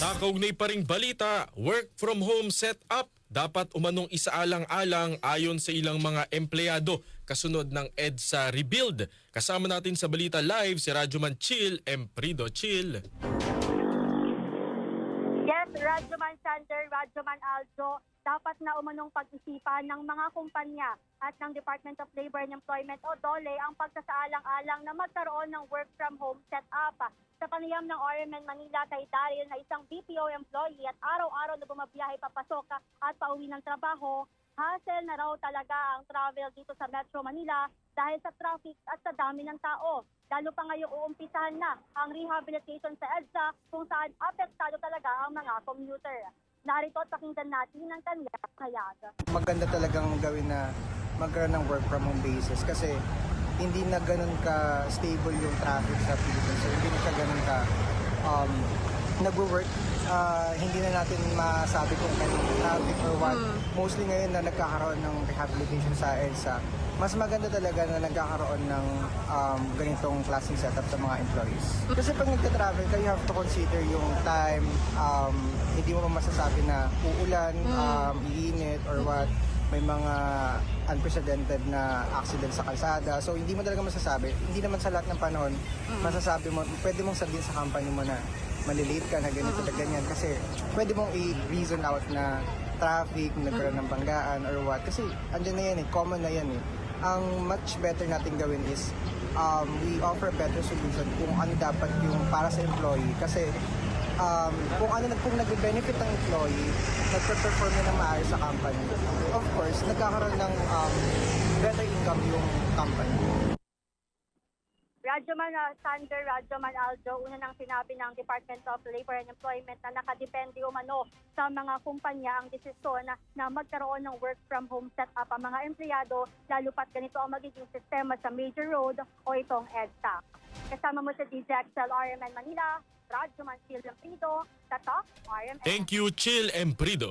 Sa kaugnay pa ring balita, work from home setup dapat umanong isaalang-alang ayon sa ilang mga empleyado kasunod ng EDSA Rebuild. Kasama natin sa Balita Live si Radyoman Chill, Emprido Chill. Yes, Radyoman Sander, Radyoman Aljo, dapat na umanong pag-isipan ng mga kumpanya at ng Department of Labor and Employment o DOLE ang pagsasaalang-alang na magkaroon ng work from home setup. Sa panayam ng RMN Manila kay Daryl na isang BPO employee at araw-araw na bumabiyahe papasok at pauwi ng trabaho, hassle na raw talaga ang travel dito sa Metro Manila dahil sa traffic at sa dami ng tao. Lalo pa ngayong uumpisahan na ang rehabilitation sa EDSA kung saan apektado talaga ang mga commuter. Narito at pakinggan natin ang kanyang hayag. maganda talagang gawin na magkaroon ng work from home basis kasi hindi na ganun ka stable yung traffic sa Philippines. So hindi na siya ganun ka um, nag-work. Ah, hindi na natin masabi kung kailan traffic or what. Mostly ngayon na nagkakaroon ng rehabilitation sa EDSA, mas maganda talaga na nagkakaroon ng um, ganitong klaseng setup sa mga employees. Kasi pag nagka-travel ka, you have to consider yung time, um, hindi mo masasabi na uulan, um, iinit, or what may mga unprecedented na accident sa kalsada. So, hindi mo talaga masasabi. Hindi naman sa lahat ng panahon, masasabi mo, pwede mong sabihin sa company mo na malilate ka na ganito na ganyan. Kasi pwede mong i-reason out na traffic, nagkaroon ng banggaan or what. Kasi andyan na yan eh, common na yan eh. Ang much better natin gawin is um, we offer better solution kung ano dapat yung para sa employee. Kasi um, kung ano kung nagbe-benefit ang employee, nagpe-perform na ng maayos sa company. Of course, nagkakaroon ng um, better income yung company. Radyoman uh, Sander, Radyoman Aljo, una nang sinabi ng Department of Labor and Employment na nakadepende umano sa mga kumpanya ang desisyon na, na magkaroon ng work from home setup ang mga empleyado, lalo pat ganito ang magiging sistema sa major road o itong EDSA. Kasama mo sa DJ Excel RMN Manila, Radyoman Silvio Prito, Tatak, RMN. Thank you, Chill, Emprido.